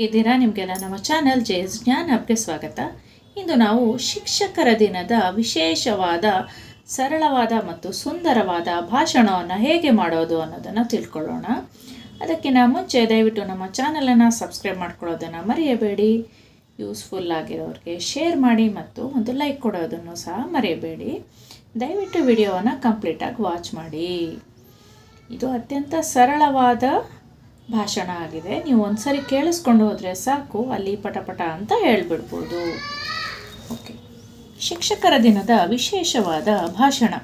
ಹೇಗಿದ್ದೀರಾ? ನಿಮಗೆಲ್ಲ ನಮ್ಮ ಚಾನಲ್ ಜೆ ಎಸ್ ಜ್ಞಾನ್ ಹಬ್ಗೆ ಸ್ವಾಗತ. ಇಂದು ನಾವು ಶಿಕ್ಷಕರ ದಿನದ ವಿಶೇಷವಾದ, ಸರಳವಾದ ಮತ್ತು ಸುಂದರವಾದ ಭಾಷಣವನ್ನು ಹೇಗೆ ಮಾಡೋದು ಅನ್ನೋದನ್ನು ತಿಳ್ಕೊಳ್ಳೋಣ. ಅದಕ್ಕಿಂತ ಮುಂಚೆ ದಯವಿಟ್ಟು ನಮ್ಮ ಚಾನಲನ್ನು ಸಬ್ಸ್ಕ್ರೈಬ್ ಮಾಡ್ಕೊಳ್ಳೋದನ್ನು ಮರೆಯಬೇಡಿ. ಯೂಸ್ಫುಲ್ ಆಗಿರೋರಿಗೆ ಶೇರ್ ಮಾಡಿ ಮತ್ತು ಒಂದು ಲೈಕ್ ಕೊಡೋದನ್ನು ಸಹ ಮರೆಯಬೇಡಿ. ದಯವಿಟ್ಟು ವಿಡಿಯೋವನ್ನು ಕಂಪ್ಲೀಟಾಗಿ ವಾಚ್ ಮಾಡಿ. ಇದು ಅತ್ಯಂತ ಸರಳವಾದ ಭಾಷಣ ಆಗಿದೆ. ನೀವು ಒಂದ್ಸರಿ ಕೇಳಿಸ್ಕೊಂಡು ಹೋದರೆ ಸಾಕು, ಅಲ್ಲಿ ಪಟಪಟ ಅಂತ ಹೇಳ್ಬಿಡ್ಬೋದು. ಓಕೆ ಶಿಕ್ಷಕರ ದಿನದ ವಿಶೇಷವಾದ ಭಾಷಣ.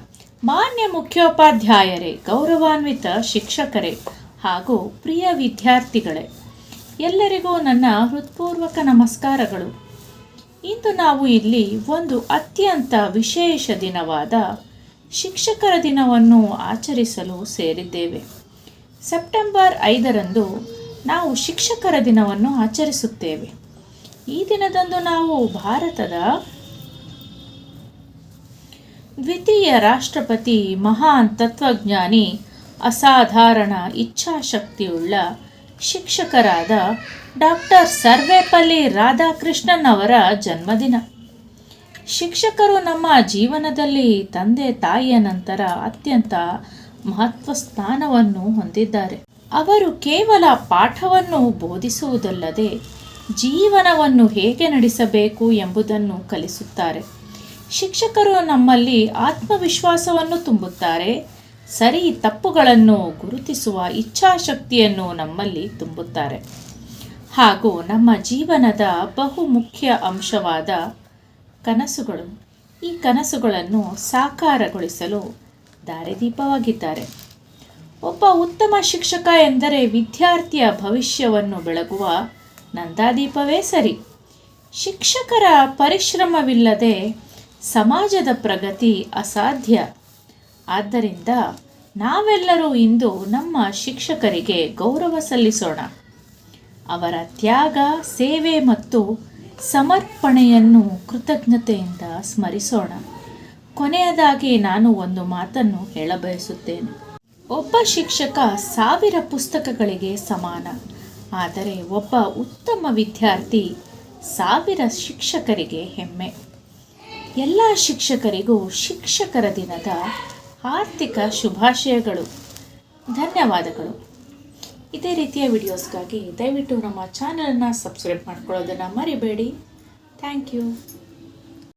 ಮಾನ್ಯ ಮುಖ್ಯೋಪಾಧ್ಯಾಯರೇ, ಗೌರವಾನ್ವಿತ ಶಿಕ್ಷಕರೇ ಹಾಗೂ ಪ್ರಿಯ ವಿದ್ಯಾರ್ಥಿಗಳೇ, ಎಲ್ಲರಿಗೂ ನನ್ನ ಹೃತ್ಪೂರ್ವಕ ನಮಸ್ಕಾರಗಳು. ಇಂದು ನಾವು ಇಲ್ಲಿ ಒಂದು ಅತ್ಯಂತ ವಿಶೇಷ ದಿನವಾದ ಶಿಕ್ಷಕರ ದಿನವನ್ನು ಆಚರಿಸಲು ಸೇರಿದ್ದೇವೆ. ಸೆಪ್ಟೆಂಬರ್ ಐದರಂದು ನಾವು ಶಿಕ್ಷಕರ ದಿನವನ್ನು ಆಚರಿಸುತ್ತೇವೆ. ಈ ದಿನದಂದು ನಾವು ಭಾರತದ ದ್ವಿತೀಯ ರಾಷ್ಟ್ರಪತಿ ಮಹಾನ್ ತತ್ವಜ್ಞಾನಿ, ಅಸಾಧಾರಣ ಇಚ್ಛಾಶಕ್ತಿಯುಳ್ಳ ಶಿಕ್ಷಕರಾದ ಡಾಕ್ಟರ್ ಸರ್ವೇಪಲ್ಲಿ ರಾಧಾಕೃಷ್ಣನ್ ಅವರ ಜನ್ಮದಿನ. ಶಿಕ್ಷಕರು ನಮ್ಮ ಜೀವನದಲ್ಲಿ ತಂದೆ ತಾಯಿಯ ನಂತರ ಅತ್ಯಂತ ಮಹತ್ವ ಸ್ಥಾನವನ್ನು ಹೊಂದಿದ್ದಾರೆ. ಅವರು ಕೇವಲ ಪಾಠವನ್ನು ಬೋಧಿಸುವುದಲ್ಲದೆ ಜೀವನವನ್ನು ಹೇಗೆ ನಡೆಸಬೇಕು ಎಂಬುದನ್ನು ಕಲಿಸುತ್ತಾರೆ. ಶಿಕ್ಷಕರು ನಮ್ಮಲ್ಲಿ ಆತ್ಮವಿಶ್ವಾಸವನ್ನು ತುಂಬುತ್ತಾರೆ. ಸರಿ ತಪ್ಪುಗಳನ್ನು ಗುರುತಿಸುವ ಇಚ್ಛಾಶಕ್ತಿಯನ್ನು ನಮ್ಮಲ್ಲಿ ತುಂಬುತ್ತಾರೆ. ಹಾಗೂ ನಮ್ಮ ಜೀವನದ ಬಹು ಮುಖ್ಯ ಅಂಶವಾದ ಕನಸುಗಳು. ಈ ಕನಸುಗಳನ್ನು ಸಾಕಾರಗೊಳಿಸಲು ದಾರಿದೀಪವಾಗಿದ್ದಾರೆ ಒಬ್ಬ ಉತ್ತಮ ಶಿಕ್ಷಕ ಎಂದರೆ ವಿದ್ಯಾರ್ಥಿಯ ಭವಿಷ್ಯವನ್ನು ಬೆಳಗುವ ನಂದಾದೀಪವೇ ಸರಿ. ಶಿಕ್ಷಕರ ಪರಿಶ್ರಮವಿಲ್ಲದೆ ಸಮಾಜದ ಪ್ರಗತಿ ಅಸಾಧ್ಯ. ಆದ್ದರಿಂದ ನಾವೆಲ್ಲರೂ ಇಂದು ನಮ್ಮ ಶಿಕ್ಷಕರಿಗೆ ಗೌರವ ಸಲ್ಲಿಸೋಣ. ಅವರ ತ್ಯಾಗ, ಸೇವೆ ಮತ್ತು ಸಮರ್ಪಣೆಯನ್ನು ಕೃತಜ್ಞತೆಯಿಂದ ಸ್ಮರಿಸೋಣ. ಕೊನೆಯದಾಗಿ ನಾನು ಒಂದು ಮಾತನ್ನು ಹೇಳಬಯಸುತ್ತೇನೆ ಒಬ್ಬ ಶಿಕ್ಷಕ ಸಾವಿರ ಪುಸ್ತಕಗಳಿಗೆ ಸಮಾನ. ಆದರೆ ಒಬ್ಬ ಉತ್ತಮ ವಿದ್ಯಾರ್ಥಿ ಸಾವಿರ ಶಿಕ್ಷಕರಿಗೆ ಹೆಮ್ಮೆ. ಎಲ್ಲ ಶಿಕ್ಷಕರಿಗೂ ಶಿಕ್ಷಕರ ದಿನದ ಆರ್ಥಿಕ ಶುಭಾಶಯಗಳು. ಧನ್ಯವಾದಗಳು. ಇದೇ ರೀತಿಯ ವಿಡಿಯೋಸ್ಗಾಗಿ ದಯವಿಟ್ಟು ನಮ್ಮ ಚಾನಲನ್ನು ಸಬ್ಸ್ಕ್ರೈಬ್ ಮಾಡ್ಕೊಳ್ಳೋದನ್ನು ಮರಿಬೇಡಿ. Thank you.